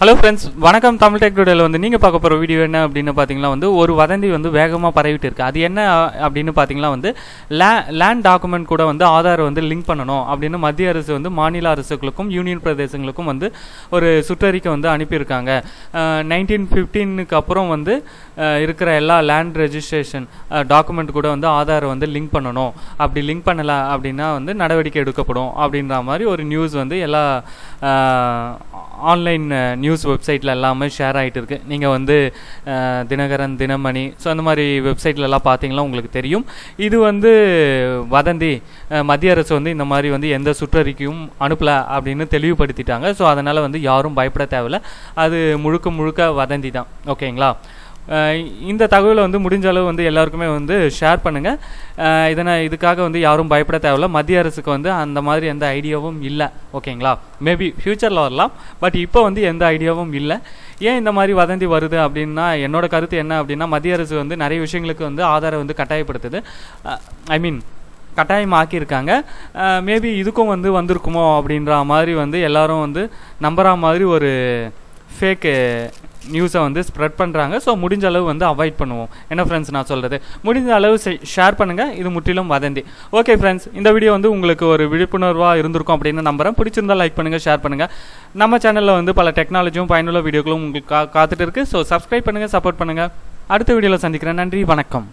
Hello friends வணக்கம் Tamil tech டூடியில் வந்து நீங்கள் பார்க்க போகிற வீடியோ என்ன அப்படின்னு பார்த்தீங்கன்னா வந்து ஒரு வதந்தி வந்து வேகமாக பரவிட்டு இருக்குது அது என்ன அப்படின்னு பார்த்தீங்கன்னா வந்து லே லேண்ட் டாக்குமெண்ட் கூட வந்து ஆதார் வந்து லிங்க் பண்ணணும் அப்படின்னு மத்திய அரசு வந்து மாநில அரசுகளுக்கும் யூனியன் பிரதேசங்களுக்கும் வந்து ஒரு சுற்றறிக்கை வந்து அனுப்பியிருக்காங்க. நைன்டீன் ஃபிஃப்டீனுக்கு அப்புறம் வந்து இருக்கிற எல்லா லேண்ட் ரெஜிஸ்ட்ரேஷன் டாக்குமெண்ட் கூட வந்து ஆதார் வந்து லிங்க் பண்ணணும். அப்படி லிங்க் பண்ணலை அப்படின்னா வந்து நடவடிக்கை எடுக்கப்படும் அப்படின்ற மாதிரி ஒரு நியூஸ் வந்து எல்லா ஆன்லைன் நியூஸ் நியூஸ் வெப்சைட்டில் எல்லாமே ஷேர் ஆகிட்டு இருக்குது நீங்கள் வந்து தினகரன் தினமணி ஸோ அந்த மாதிரி வெப்சைட்லலாம் பார்த்தீங்களா உங்களுக்கு தெரியும். இது வந்து வதந்தி மத்திய அரசு வந்து இந்த மாதிரி வந்து எந்த சுற்றறிக்கையும் அனுப்பல அப்படின்னு தெளிவுபடுத்திட்டாங்க. ஸோ அதனால் வந்து யாரும் பயப்பட தேவையில்ல. அது முழுக்க முழுக்க வதந்தி தான். ஓகேங்களா? இந்த தகவலை வந்து முடிஞ்ச அளவு வந்து எல்லாருக்குமே வந்து ஷேர் பண்ணுங்கள் இதனை இதுக்காக வந்து யாரும் பயப்பட தேவையில்ல. மத்திய அரசுக்கு வந்து அந்த மாதிரி எந்த ஐடியாவும் இல்லை. ஓகேங்களா மேபி ஃப்யூச்சரில் வரலாம். பட் இப்போ வந்து எந்த ஐடியாவும் இல்லை. ஏன் இந்த மாதிரி வதந்தி வருது அப்படின்னா என்னோட கருத்து என்ன அப்படின்னா மத்திய அரசு வந்து நிறைய விஷயங்களுக்கு வந்து ஆதாரம் வந்து கட்டாயப்படுத்துது. ஐ மீன் கட்டாயமாக்கியிருக்காங்க மேபி இதுக்கும் வந்து வந்திருக்குமோ அப்படின்ற மாதிரி வந்து எல்லாரும் வந்து நம்புகிற மாதிரி ஒரு ஃபேக்கு நியூஸை வந்து ஸ்ப்ரெட் பண்ணுறாங்க ஸோ முடிஞ்ச அளவு வந்து அவாய்ட் பண்ணுவோம். என்ன ஃப்ரெண்ட்ஸ் நான் சொல்கிறது முடிஞ்ச அளவு ஷேர் பண்ணுங்கள் இது முற்றிலும் வதந்தி. ஓகே ஃப்ரெண்ட்ஸ் இந்த வீடியோ வந்து உங்களுக்கு ஒரு விழிப்புணர்வாக இருந்திருக்கும் அப்படின்னு நம்புகிறேன் பிடிச்சிருந்தா லைக் பண்ணுங்கள் ஷேர் பண்ணுங்கள் நம்ம சேனலில் வந்து பல டெக்னாலஜியும் பயனுள்ள வீடியோக்களும் உங்களுக்கு கா காத்துட்டு இருக்கு. ஸோ சப்ஸ்கிரைப் பண்ணுங்கள் சப்போர்ட் பண்ணுங்கள் அடுத்த வீடியோவில் சந்திக்கிறேன். நன்றி வணக்கம்.